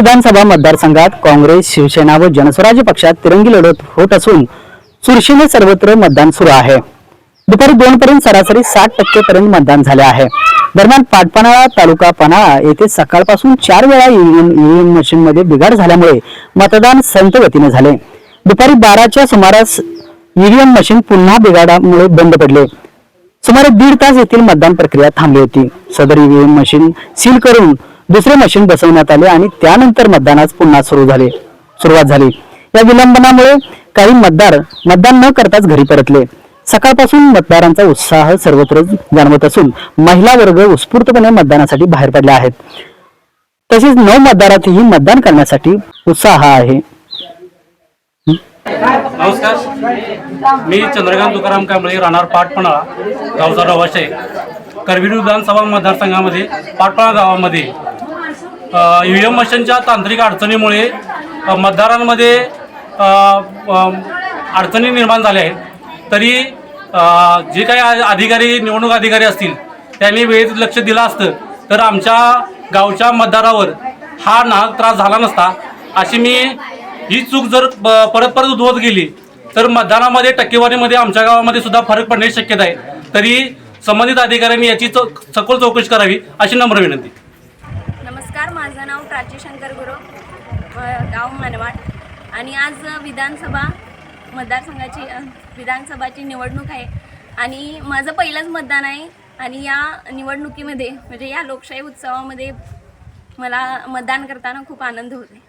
विधानसभा मतदारसंघात काँग्रेस शिवसेना व जनस्वराज्य पक्षात तिरंगी लढत होत असून चुरशीने सर्वत्र मतदान सुरू आहे. दुपारी दोन पर्यंत सरासरी साठ टक्के पर्यंत मतदान झाले आहे. दरम्यान पाटपणाळा तालुका पन्हाळा येथे सकाळपासून चार वेळा ईव्हीएम मशीन मध्ये बिघाड झाल्यामुळे मतदान संत गतीने झाले. दुपारी बाराच्या सुमारास ईव्हीएम मशीन पुन्हा बिघाडामुळे बंद पडले. सुमारे दीड तास येथील मतदान प्रक्रिया थांबली होती. सदर ईव्हीएम मशीन सील करून दुसरे मशीन बसवण्यात आले आणि त्यानंतर मतदानास पुन्हा सुरू झाले. सुरुवात झाली. या विलंबनामुळे काही मतदार मतदान न करताच घरी परतले. सकाळपासून मतदारांचा उत्साह सर्वत्र जाणवत असून महिला वर्ग उत्स्फूर्तपणे मतदानासाठी बाहेर पडल्या आहेत. तसेच नऊ मतदारातही मतदान करण्यासाठी उत्साह आहे. नमस्कार. मी चंद्रकांत तुकाराम कांबळे राहणार पाटपणा गावचा रहिवासी करवीर विधानसभा मतदारसंघामध्ये पाटपणा गावामध्ये ई व्ही एम मशीनच्या तांत्रिक अडचणीमुळे मतदारांमध्ये अडचणी निर्माण झाल्या आहेत. तरी जे काही आ- अधिकारी निवडणूक अधिकारी असतील त्यांनी वेळेत लक्ष दिलं असतं तर आमच्या गावच्या मतदारावर हा नाहक त्रास झाला नसता. अशी मी ही चूक जर परत परत उद्भवत गेली तर मतदानामध्ये टक्केवारीमध्ये आमच्या गावामध्ये सुद्धा फरक पडण्याची शक्यता आहे. तरी संबंधित अधिकाऱ्यांनी याची चौ सखोल चौकशी करावी अशी नम्र विनंती. प्राची शंकर गुरु गाव मनवाड. आणि आज विधानसभा मतदारसंघाची विधानसभाची निवडणूक आहे. आणि माझं पहिलंच मतदान आहे. आणि या निवडणुकीमध्ये म्हणजे या लोकशाही उत्सवामध्ये मला मतदान करताना खूप आनंद होते